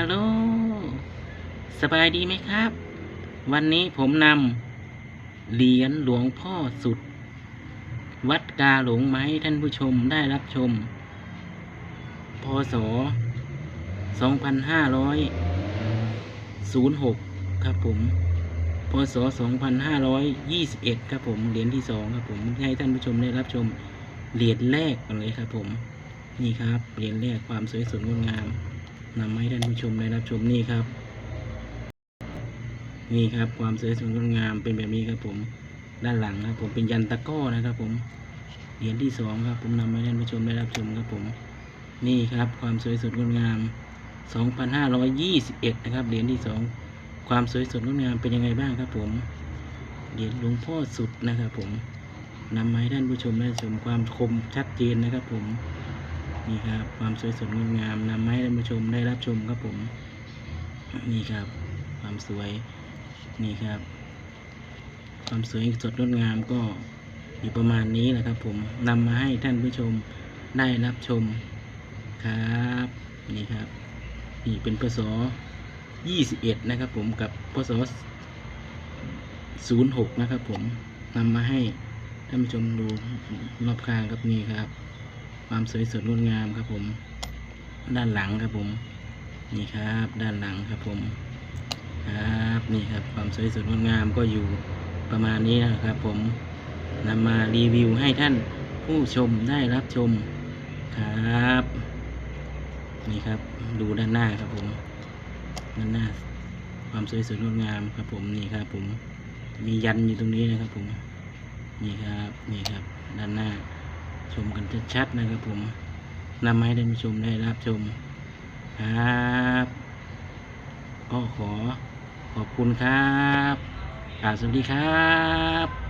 ฮัลโหล สบายดีไหมครับ วันนี้ผมนำเหรียญหลวงพ่อสุด วัดกาหลงมาให้ท่านผู้ชมได้รับชม พศ 2506 ครับผม พศ 2521 ครับผม เหรียญที่สองครับผม ให้ท่านผู้ชมได้รับชม เหรียญแรกกันเลยครับผม นี่ครับ เหรียญแรกความสวยสดงดงาม นำมาให้ท่านผู้ชมได้รับชมนี่ครับ นี่ครับความสวยสดงดงามเป็นแบบนี้ครับผมด้านหลังครับผมเป็นยันตะก้อนะครับผมเหรียญที่สองครับผมนำมาให้ท่านผู้ชมได้รับชมครับผม นี่ครับความสวยสดงดงาม 2,521 นะครับเหรียญที่สองความสวยสดงดงามเป็นยังไงบ้างครับผมเหรียญหลวงพ่อสุดนะครับผมนำมาให้ท่านผู้ชมได้ชมความคมชัดเจนนะครับผม นี่ครับ ความสวยสดงดงามนำมาให้ท่านผู้ชมได้รับชมครับผม นี่ครับ ความสวยนี่ครับ ความสวยสดงดงามก็อยู่ประมาณนี้แหละครับผมนำมาให้ท่านผู้ชมได้รับชมครับนี่ครับนี่เป็นพศ21 นะครับผมกับพศ06 นะครับผมนำมาให้ท่านผู้ชมดูรอบข้างครับนี่ครับ ความสวยสดงดงามครับผม ด้านหลังครับผม นี่ครับ ด้านหลังครับผม ครับนี่ครับความสวยสดงดงามก็อยู่ประมาณนี้นะครับผมนำมารีวิวให้ท่านผู้ชมได้รับชมครับ นี่ครับดูด้านหน้าครับผม ด้านหน้า ความสวยสดงดงามครับผมนี่ครับผม มียันอยู่ตรงนี้นะครับผม นี่ครับ นี่ครับ ด้านหน้า ชมกันชัดๆนะครับผมนำมาให้ท่านผู้ชมได้รับชมครับก็ขอขอบคุณครับกราบสวัสดีครับ